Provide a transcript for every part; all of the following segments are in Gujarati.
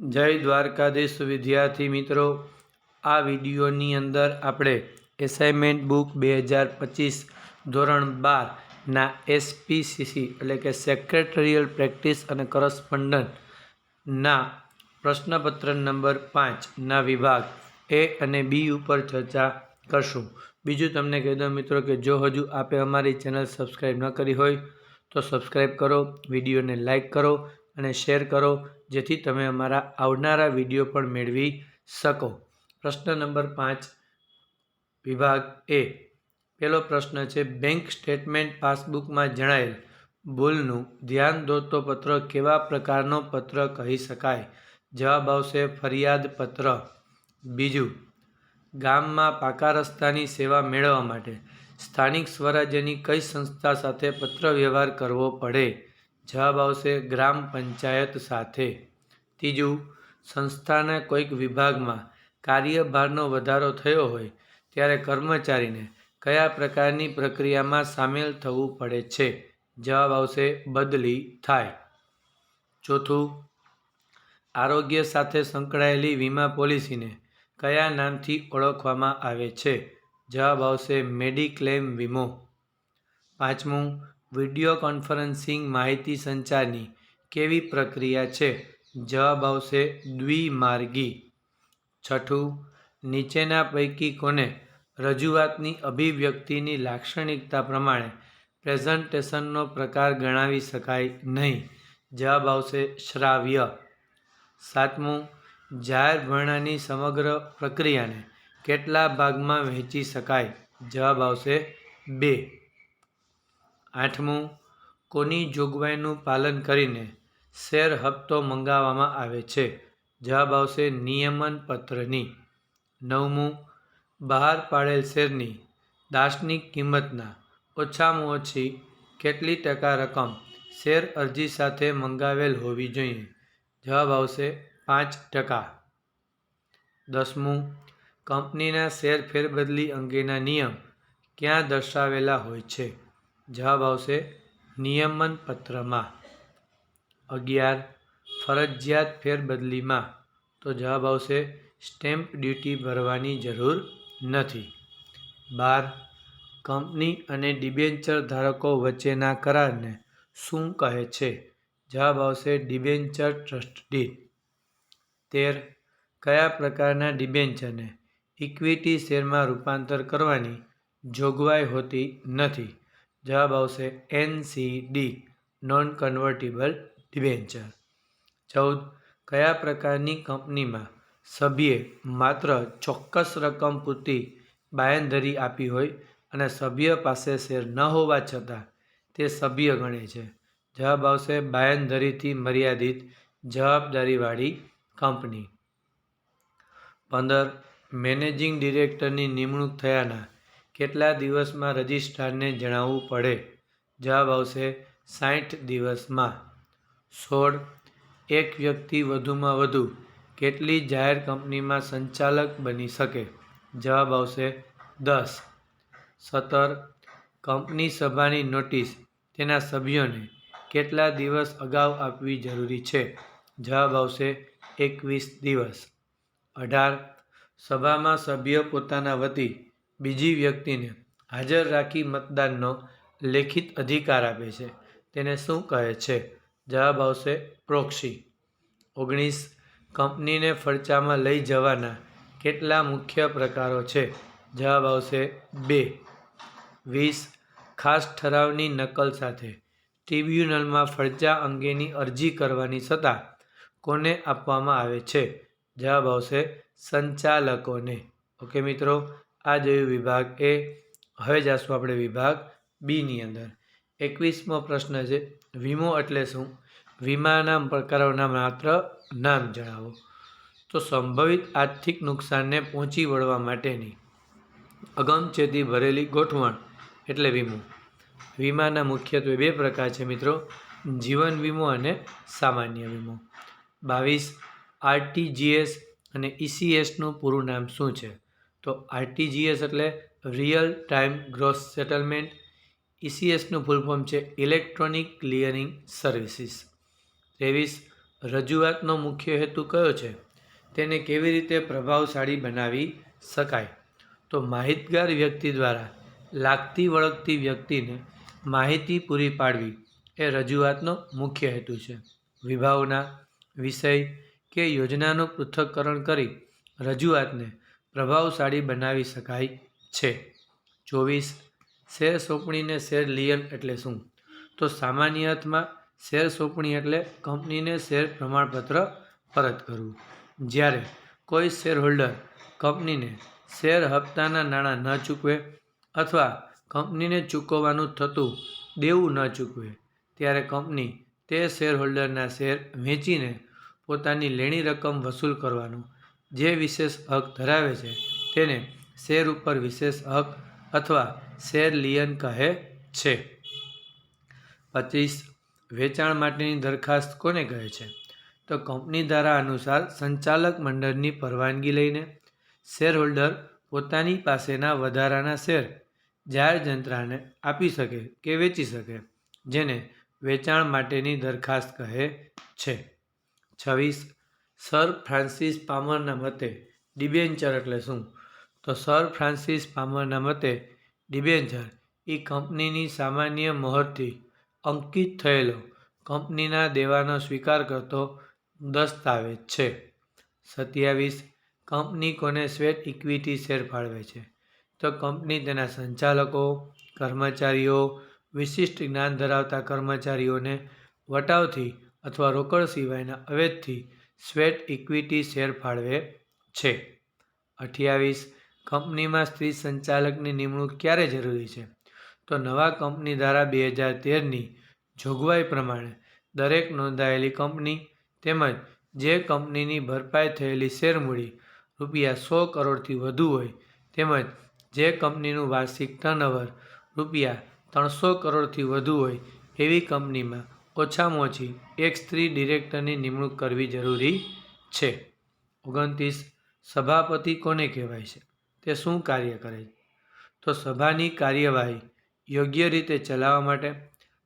જય દ્વારકાધીશ વિદ્યાર્થી મિત્રો. આ વિડીયોની અંદર આપણે એસાઇનમેન્ટ બુક બે હજાર પચીસ ધોરણ બારના એસપીસીસી એટલે કે સેક્રેટરીયલ પ્રેક્ટિસ અને કરસ્પન્ડન્ટના પ્રશ્નપત્ર નંબર પાંચના વિભાગ એ અને બી ઉપર ચર્ચા કરશું. બીજું તમને કહી દઉં મિત્રો કે જો હજુ આપે અમારી ચેનલ સબસ્ક્રાઈબ ન કરી હોય તો સબસ્ક્રાઈબ કરો, વિડીયોને લાઈક કરો અને શેર કરો, જેથી તમે અમારા આવનારા વીડિયો પણ મેળવી શકો. પ્રશ્ન નંબર પાંચ, વિભાગ એ. પહેલો પ્રશ્ન છે, બેંક સ્ટેટમેન્ટ પાસબુકમાં જણાયેલ ભૂલનું ધ્યાન દોરતો પત્ર કેવા પ્રકારનો પત્ર કહી શકાય? જવાબ આવશે, ફરિયાદ પત્ર. બીજું, ગામમાં પાકા રસ્તાની સેવા મેળવવા માટે સ્થાનિક સ્વરાજ્યની કઈ સંસ્થા સાથે પત્ર વ્યવહાર કરવો પડે? જવાબ આવશે ગ્રામ પંચાયત સાથે. ત્રીજું, સંસ્થાના કોઈક વિભાગમાં કાર્યભારનો વધારો થયો હોય ત્યારે કર્મચારીને કયા પ્રકારની પ્રક્રિયામાં સામેલ થવું પડે છે? જવાબ આવશે બદલી થાય. ચોથું, આરોગ્ય સાથે સંકળાયેલી વીમા પોલિસીને કયા નામથી ઓળખવામાં આવે છે? જવાબ આવશે મેડિક્લેમ વીમો. પાંચમું વીડિયો કોન્ફરન્સિંગ માહિતી સંચારની કેવી પ્રક્રિયા છે? જવાબ આવશે દ્વિમાર્ગી. છઠ્ઠું, નીચેના પૈકી કોને રજૂઆતની અભિવ્યક્તિની લાક્ષણિકતા પ્રમાણે પ્રેઝન્ટેશનનો પ્રકાર ગણાવી શકાય નહીં? જવાબ આવશે શ્રાવ્ય. સાતમું, જાહેર ભરણાની સમગ્ર પ્રક્રિયાને કેટલા ભાગમાં વહેંચી શકાય? જવાબ આવશે બે. આઠમું, કોની જોગવાઈનું પાલન કરીને શેર હપ્તો મંગાવવામાં આવે છે? જવાબ આવશે નિયમન પત્રની નવમું, બહાર પાડેલ શેરની દાર્શનિક કિંમતના ઓછામાં ઓછી કેટલી ટકા રકમ શેર અરજી સાથે મંગાવેલ હોવી જોઈએ? જવાબ આવશે પાંચ ટકા. દસમું, કંપનીના શેર ફેરબદલી અંગેના નિયમ ક્યાં દર્શાવેલા હોય છે? જવાબ આવશે નિયમન પત્રમાં અગિયાર, ફરજિયાત ફેરબદલીમાં. તો જવાબ આવશે સ્ટેમ્પ ડ્યુટી ભરવાની જરૂર નથી. બાર, કંપની અને ડિબેન્ચર ધારકો વચ્ચેના કરારને શું કહે છે? જવાબ આવશે ડિબેન્ચર ટ્રસ્ટ. ડીડ તેર, કયા પ્રકારના ડિબેન્ચરને ઇક્વિટી શેરમાં રૂપાંતર કરવાની જોગવાઈ હોતી નથી? જવાબ આવશે એનસીડી નોન કન્વર્ટેબલ ડિબેન્ચર ચૌદ, કયા પ્રકારની કંપનીમાં સભ્યે માત્ર ચોક્કસ રકમ પૂરતી બાંયધરી આપી હોય અને સભ્ય પાસે શેર ન હોવા છતાં તે સભ્ય ગણે છે? જવાબ આવશે બાંયધરીથી મર્યાદિત જવાબદારીવાળી કંપની. પંદર, મેનેજિંગ ડિરેક્ટરની નિમણૂક થયાના કેટલા દિવસમાં રજિસ્ટ્રારને જણાવવું પડે? જવાબ આવશે સાઠ દિવસમાં. સોળ. એક વ્યક્તિ વધુમાં વધુ કેટલી જાહેર કંપનીમાં સંચાલક બની શકે? જવાબ આવશે દસ. સત્તર. કંપની સભાની નોટિસ તેના સભ્યોને કેટલા દિવસ અગાઉ આપવી જરૂરી છે? જવાબ આવશે એકવીસ દિવસ. અઢાર. સભામાં સભ્ય પોતાના વતી બીજી વ્યક્તિને હાજર રાખી મતદાનનો લેખિત અધિકાર આપે છે. તેને શું કહે છે? જવાબ આવશે પ્રોક્સી. ઓગણીસ કંપનીને ફરચામાં લઈ જવાના કેટલા મુખ્ય પ્રકારો છે? જવાબ આવશે બે. વીસ ખાસ ઠરાવની નકલ સાથે ટ્રિબ્યુનલમાં ફરજા અંગેની અરજી કરવાની સત્તા કોને આપવામાં આવે છે? જવાબ આવશે સંચાલકોને. ઓકે મિત્રો આ જોયું વિભાગ એ, હવે જાશું આપણે વિભાગ બીની અંદર. એકવીસમો પ્રશ્ન છે, વીમો એટલે શું? વીમાના પ્રકારોના માત્ર નામ જણાવો. તો સંભવિત આર્થિક નુકસાનને પહોંચી વળવા માટેની અગમચેતી ભરેલી ગોઠવણ એટલે વીમો. વીમાના મુખ્યત્વે બે પ્રકાર છે મિત્રો, જીવન વીમો અને સામાન્ય વીમો. બાવીસ, આરટીજીએસ અને ઈસીએસનું પૂરું નામ શું છે? તો આરટીજીએસ એટલે રિયલ ટાઈમ ગ્રોસ સેટલમેન્ટ ઈસીએસનું ફૂલ ફોર્મ છે ઇલેક્ટ્રોનિક ક્લિયરિંગ સર્વિસીસ ત્રેવીસ, રજૂઆતનો મુખ્ય હેતુ કયો છે? તેને કેવી રીતે પ્રભાવશાળી બનાવી શકાય? તો માહિતગાર વ્યક્તિ દ્વારા લાગતી વળગતી વ્યક્તિને માહિતી પૂરી પાડવી એ રજૂઆતનો મુખ્ય હેતુ છે. વિભાવના, વિષય કે યોજનાનું પૃથ્થકરણ કરી રજૂઆતને પ્રભાવશાળી બનાવી શકાય છે. ચોવીસ. શેર સોંપણીને શેર લિયન એટલે શું? તો સામાન્ય અર્થમાં, શેર સોંપણી એટલે કંપનીને શેર પ્રમાણપત્ર પરત કરવું. જ્યારે કોઈ શેર હોલ્ડર કંપનીને શેર હપ્તાના નાણાં ન ચૂકવે અથવા કંપનીને ચૂકવવાનું થતું દેવું ન ચૂકવે, ત્યારે કંપની તે શેર હોલ્ડરના શેર વેચીને પોતાની લેણી રકમ વસૂલ કરવાનો જે વિશેષ હક ધરાવે છે તેને શેર ઉપર વિશેષ હક અથવા શેર લિયન કહે છે. પચીસ, વેચાણ માટેની દરખાસ્ત કોને કહે છે? તો કંપની ધારા અનુસાર સંચાલક મંડળની પરવાનગી લઈને શેર હોલ્ડર પોતાની પાસેના વધારાના શેર, જાહેર જંત્રાને આપી શકે કે વેચી શકે, જેને વેચાણ માટેની દરખાસ્ત કહે છે. છવ્વીસ સર ફ્રાન્સિસ પામરના મતે ડિબેન્ચર એટલે શું? તો સર ફ્રાન્સિસ પામરના મતે ડિબેન્ચર એ કંપનીની સામાન્ય મહોરથી અંકિત થયેલો કંપનીના દેવાનો સ્વીકાર કરતો દસ્તાવેજ છે. સત્યાવીસ, કંપની કોને શ્વેત ઇક્વિટી શેર ફાળવે છે? તો કંપની તેના સંચાલકો, કર્મચારીઓ, વિશિષ્ટ જ્ઞાન ધરાવતા કર્મચારીઓને વટાવથી અથવા રોકડ સિવાયના અવેજથી શ્વેત ઇક્વિટી શેર ફાળવે છે. અઠ્યાવીસ, કંપનીમાં સ્ત્રી સંચાલકની નિમણૂક ક્યારે જરૂરી છે? તો નવા કંપની ધારા બે હજાર તેરની જોગવાઈ પ્રમાણે દરેક નોંધાયેલી કંપની તેમજ જે કંપનીની ભરપાઈ થયેલી શેરમૂડી રૂપિયા સો કરોડથી વધુ હોય તેમજ જે કંપનીનું વાર્ષિક ટર્નઓવર રૂપિયા ત્રણસો કરોડથી વધુ હોય એવી કંપનીમાં ઓછામાં ઓછી એક સ્ત્રી ડિરેક્ટરની નિમણૂક કરવી જરૂરી છે. ઓગણત્રીસ. સભાપતિ કોને કહેવાય છે? તે શું કાર્ય કરે છે? તો સભાની કાર્યવાહી યોગ્ય રીતે ચલાવવા માટે,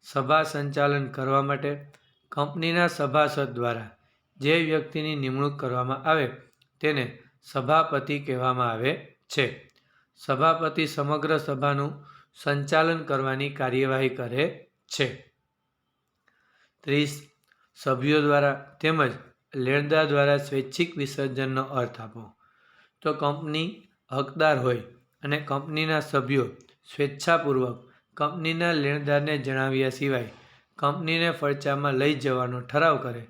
સભા સંચાલન કરવા માટે, કંપનીના સભાસદ દ્વારા જે વ્યક્તિની નિમણૂક કરવામાં આવે તેને સભાપતિ કહેવામાં આવે છે. સભાપતિ સમગ્ર સભાનું સંચાલન કરવાની કાર્યવાહી કરે છે. ત્રીસ સભ્યો દ્વારા તેમજ લેણદાર દ્વારા સ્વૈચ્છિક વિસર્જનનો અર્થ આપો. તો કંપની હકદાર હોય અને કંપનીના સભ્યો સ્વેચ્છાપૂર્વક કંપનીના લેણદારને જણાવ્યા સિવાય કંપનીને ફરચામાં લઈ જવાનો ઠરાવ કરે,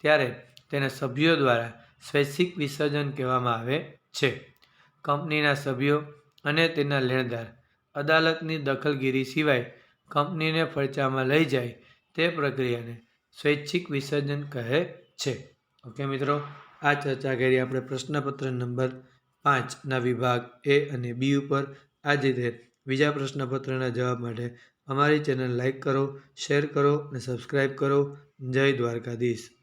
ત્યારે તેને સભ્યો દ્વારા સ્વૈચ્છિક વિસર્જન કહેવામાં આવે છે. કંપનીના સભ્યો અને તેના લેણદાર અદાલતની દખલગીરી સિવાય કંપનીને ફરચામાં લઈ જાય તે પ્રક્રિયાને સ્વૈચ્છિક વિસર્જન કહે છે. ઓકે મિત્રો, આ ચર્ચા કરી આપણે પ્રશ્નપત્ર નંબર પાંચના વિભાગ એ અને બી ઉપર. આ રીતે બીજા પ્રશ્નપત્રના જવાબ માટે અમારી ચેનલ લાઈક કરો, શેર કરો અને સબસ્ક્રાઈબ કરો. જય દ્વારકાધીશ.